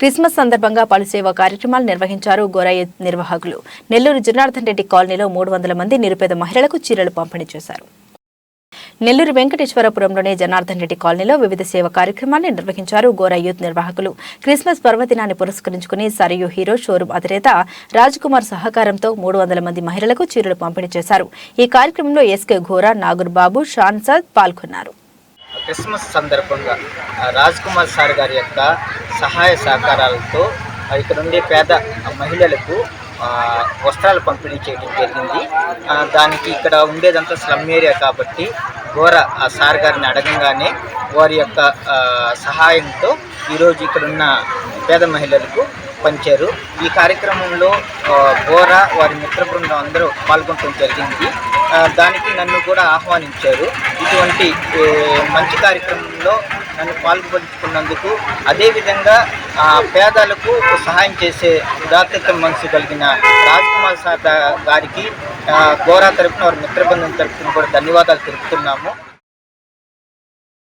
Christmas సందర్భంగా పలు సేవా కార్యక్రమాలు నిర్వహించారు గోరయ్య నిర్వాహకులు. నెల్లూరు జనార్దన్ రెడ్డి కాలనీలో మూడు వందల మంది నిరుపేద మహిళలకు చీరలు పంపిణీ చేశారు. నెల్లూరు వెంకటేశ్వరపురంలోని జనార్దన్ రెడ్డి కాలనీలో వివిధ సేవ కార్యక్రమాన్ని నిర్వహించారు గోరా యూత్ నిర్వాహకులు. క్రిస్మస్ పర్వదినాన్ని పురస్కరించుకుని సరియు హీరో షోరూం అధినేత రాజ్ కుమార్ సహకారంతో మూడు వందల మంది మహిళలకు చీరలు పంపిణీ చేశారు. ఈ కార్యక్రమంలో ఎస్కే ఘోరా నాగూర్ బాబు షాన్సాద్ పాల్గొన్నారు. క్రిస్మస్ సందర్భంగా రాజ్ కుమార్ సార్ గారి యొక్క సహాయ సహకారాలతో ఇక్కడ ఉండే పేద మహిళలకు వస్త్రాలు పంపిణీ చేయడం జరిగింది. దానికి ఇక్కడ ఉండేదంతా స్లమ్ ఏరియా కాబట్టి ఘోర ఆ సార్ గారిని అడగంగానే వారి యొక్క సహాయంతో ఈరోజు ఇక్కడున్న పేద మహిళలకు పంచారు ఈ కార్యక్రమంలో ఆ, ఘోర వారి మిత్ర బృందం అందరూ పాల్గొనడం జరిగింది. దానికి నన్ను కూడా ఆహ్వానించారు. ఇటువంటి మంచి కార్యక్రమంలో నన్ను పాల్గొంచుకున్నందుకు అదేవిధంగా పేదలకు సహాయం చేసే ఉదాత్తత మనసు కలిగిన రాజ్ కుమార్ సార్ గారికి గోరా తరఫున వారి మిత్రబృందం తరపున కూడా ధన్యవాదాలు తెలుపుతున్నాము.